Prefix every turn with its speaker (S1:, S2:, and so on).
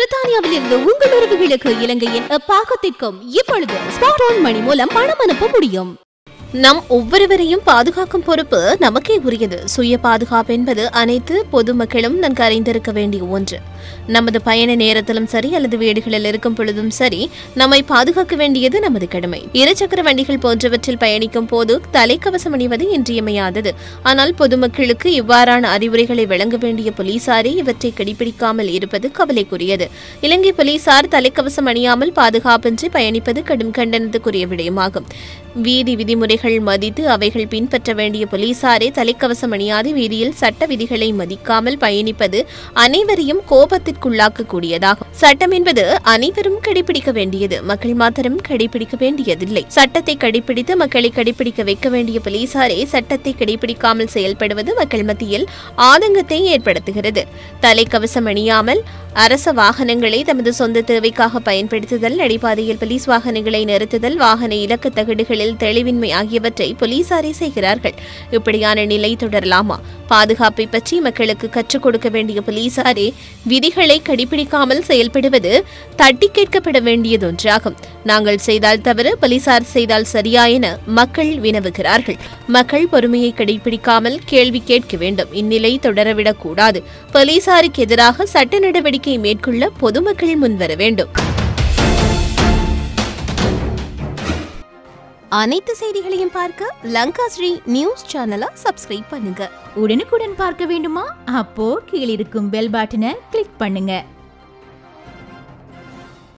S1: பிரித்தானியாவில் இருந்து உங்கள் உறவுகளுக்கு இலங்கையின் பாகத்திற்கும் இப்பொழுது ஸ்மார்ட் போன் மணி மூலம் பணம் அனுப்ப முடியும். நம் ஒவ்வொருவரையும் பாதுகாக்கும் பொறுப்பு நமக்கே உரியது. சுய பாதுகாப்பு என்பது அனைத்து பொதுமக்களும் நன்கு அறிந்திருக்க வேண்டிய ஒன்று. நமது பயண நேரத்திலும் சரி அல்லது வீடுகளில் இருக்கும் பொழுதும் சரி நம்மை பாதுகாக்க வேண்டியது நமது கடமை. இருசக்கர வண்டிகள் போன்றவற்றில் பயணிக்கும் போது தலைக்கவசம் அணிவது இன்றியமையாதது. ஆனால் பொதுமக்களுக்கு இவ்வாறான அறிவுரைகளை வழங்க வேண்டிய போலீசாரே இவற்றை கடைபிடிக்காமல் இருப்பது கவலைக்குரியது. இலங்கை போலீசார் தலைக்கவசம் அணியாமல் பாதுகாப்பின்றி பயணிப்பது கடும் கண்டனத்துக்குரிய விடயமாகும். வீதி விதிமுறைகள் மதித்து அவைகள் பின்பற்ற வேண்டிய போலீசாரே தலைக்கவசம் அணியாது வீதியில் சட்ட விதிகளை மதிக்காமல் பயணிப்பது அனைவரையும் ஆபத்திற்குள்ளாக்கக்கூடியதாகும். சட்டம் என்பது அனைவரும் கடைபிடிக்க வேண்டியது மக்கள் மாத்திரம் கடைபிடிக்க வேண்டியதில்லை. சட்டத்தை கடைபிடித்து மக்களை கடைபிடிக்க வைக்க வேண்டிய போலீசாரே சட்டத்தை கடைபிடிக்காமல் செயல்படுவது மக்கள் மத்தியில் ஆதங்கத்தை ஏற்படுத்துகிறது. தலைக்கவசம் அணியாமல் அரச வாகனங்களை தமது சொந்த தேவைக்காக பயன்படுத்துதல் நடைபாதையில் போலீஸ் வாகனங்களை நிறுத்துதல் வாகன இலக்கு தகடுகளில் தெளிவின்மை ஆகியவற்றை போலீசாரே செய்கிறார்கள். இப்படியான நிலை தொடரலாமா? பாதுகாப்பை பற்றி மக்களுக்கு கற்றுக் கொடுக்க வேண்டிய போலீசாரே விதிகளை கடைபிடிக்காமல் செயல்படுவது தட்டி கேட்கப்பட வேண்டியதொன்றாகும். நாங்கள் செய்தால் தவறு போலீசார் செய்தால் சரியா என மக்கள் வினவுகிறார்கள். மக்கள் பொறுமையை கடைபிடிக்காமல் கேள்வி கேட்க வேண்டும். இந்நிலை தொடரவிடக் கூடாது போலீசாருக்கு எதிராக சட்ட நடவடிக்கை மேற்கொள்ள பொதுமக்கள் முன்வர வேண்டும். அனைத்து செய்திகளையும் பார்க்க லங்கா ஸ்ரீ நியூஸ் சேனலை சப்ஸ்கிரைப் பண்ணுங்க.
S2: உடனுக்குடன் பார்க்க வேண்டுமா? அப்போ கீழிருக்கும் பெல் பட்டனை கிளிக் பண்ணுங்க.